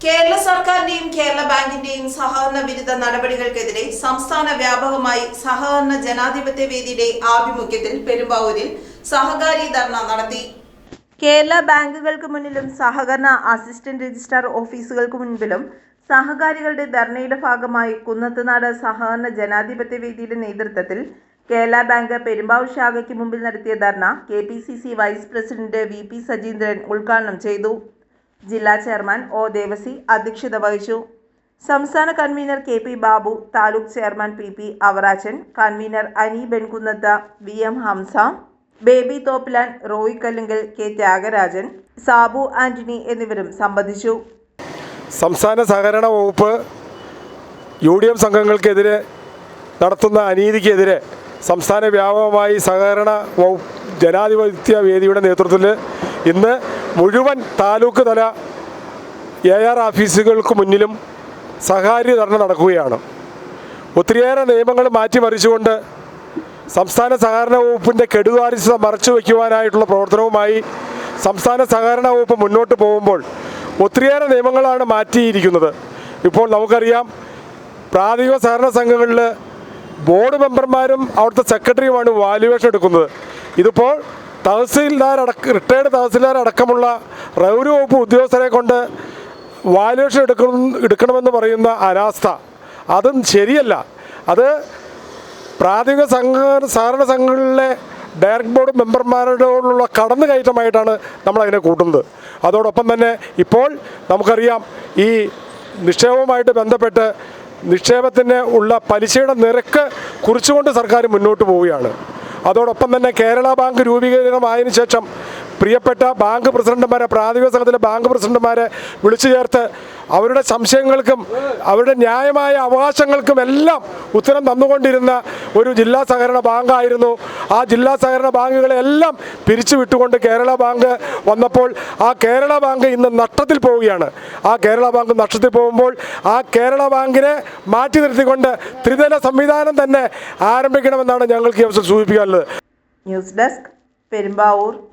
കേരള സർക്കാരിന്റെയും കേരള ബാങ്കിന്റെയും സഹകരണ വിരുദ്ധ നടപടികൾക്കെതിരെ സംസ്ഥാന വ്യാപകമായി സഹകരണ ജനാധിപത്യ വേദിയുടെ ആഭിമുഖ്യത്തിൽ പെരുമ്പാവൂരിൽ സഹകാരി ധർണ നടത്തി. കേരള ബാങ്കുകൾക്ക് മുന്നിലും സഹകരണ അസിസ്റ്റന്റ് രജിസ്ട്രാർ ഓഫീസുകൾക്ക് മുൻപിലും സഹകാരികളുടെ ധർണയുടെ ഭാഗമായി കുന്നത്തുനാട് സഹകരണ ജനാധിപത്യ വേദിയുടെ നേതൃത്വത്തിൽ കേരള ബാങ്ക് പെരുമ്പാവൂർ ശാഖയ്ക്ക് മുമ്പിൽ നടത്തിയ dharna K vice president V P Sajeendran ഉദ്ഘാടനം ചെയ്തു. ജില്ലാ ചെയർമാൻ ഒ ദേവസി അധ്യക്ഷത വഹിച്ചു. സംസ്ഥാന convener K P Babu taluk chairman P P Avarachan convener Ani Benkunnath V M Hamsa Baby Thoppilan Roy Kallungal K Thyagarajan Sabu Antony എന്നിവരും സംബന്ധിച്ചു. സംസ്ഥാന സഹകരണ വകുപ്പ് യു ഡി എഫ് സംഘങ്ങൾക്കെതിരെ നടത്തുന്ന അനീതിക്കെതിരെ സംസ്ഥാന വ്യാപകമായി സഹകരണ വകുപ്പ് ജനാധിപത്യ വേദിയുടെ നേതൃത്വത്തിൽ ഇന്ന് മുഴുവൻ താലൂക്ക് തല എ ആർ ഓഫീസുകൾക്ക് മുന്നിലും സഹകാരി ധർണ നടക്കുകയാണ്. ഒത്തിരിയേറെ നിയമങ്ങൾ മാറ്റിമറിച്ചുകൊണ്ട് സംസ്ഥാന സഹകരണ വകുപ്പിന്റെ കെടുകാര്യസ്ഥത മറച്ചു വയ്ക്കുവാനായിട്ടുള്ള പ്രവർത്തനവുമായി സംസ്ഥാന സഹകരണ വകുപ്പ് മുന്നോട്ട് പോകുമ്പോൾ ഒത്തിരിയേറെ നിയമങ്ങളാണ് മാറ്റിയിരിക്കുന്നത്. ഇപ്പോൾ നമുക്കറിയാം പ്രാഥമിക സഹകരണ സംഘങ്ങളിൽ ബോർഡ് മെമ്പർമാരും അവിടുത്തെ സെക്രട്ടറിയുമാണ് വാല്യുവേഷൻ എടുക്കുന്നത്. ഇതിപ്പോൾ തഹസീൽദാർ അടക്ക റിട്ടയർഡ് തഹസീൽദാർ അടക്കമുള്ള റവന്യൂ വകുപ്പ് ഉദ്യോഗസ്ഥരെ കൊണ്ട് വാല്യുവേഷൻ എടുക്കണം എടുക്കണമെന്ന് പറയുന്ന അനാസ്ഥ. അതും ശരിയല്ല. അത് പ്രാഥമിക സംഘ സഹകരണ സംഘങ്ങളിലെ ഡയറക്ട് ബോർഡ് മെമ്പർമാരോടുള്ള കടന്നു കയറ്റമായിട്ടാണ് നമ്മളതിനെ കൂട്ടുന്നത്. അതോടൊപ്പം തന്നെ ഇപ്പോൾ നമുക്കറിയാം ഈ നിക്ഷേപവുമായിട്ട് ബന്ധപ്പെട്ട് നിക്ഷേപത്തിന് ഉള്ള പലിശയുടെ നിരക്ക് കുറിച്ചുകൊണ്ട് സർക്കാർ മുന്നോട്ട് പോവുകയാണ്. അതോടൊപ്പം തന്നെ കേരള ബാങ്ക് രൂപീകരണമായതിനു ശേഷം പ്രിയപ്പെട്ട ബാങ്ക് പ്രസിഡന്റുമാരെ പ്രാഥമിക സംഘത്തിലെ ബാങ്ക് പ്രസിഡന്റുമാരെ വിളിച്ചു ചേർത്ത് അവരുടെ സംശയങ്ങൾക്കും അവരുടെ ന്യായമായ അവകാശങ്ങൾക്കും എല്ലാം ഉത്തരം തന്നുകൊണ്ടിരുന്ന ഒരു ജില്ലാ സഹകരണ ബാങ്കായിരുന്നു ആ ജില്ലാ സഹകരണ ബാങ്കുകളെ എല്ലാം പിരിച്ചു വിട്ടുകൊണ്ട് കേരള ബാങ്ക് വന്നപ്പോൾ ആ കേരള ബാങ്ക് ഇന്ന് നഷ്ടത്തിൽ പോവുകയാണ്. ആ കേരള ബാങ്ക് നഷ്ടത്തിൽ പോകുമ്പോൾ ആ കേരള ബാങ്കിനെ മാറ്റി നിർത്തിക്കൊണ്ട് ത്രിതല സംവിധാനം തന്നെ ആരംഭിക്കണമെന്നാണ് ഞങ്ങൾക്ക് ഈ അവസരം സൂചിപ്പിക്കാനുള്ളത്. News desk Perumbavoor.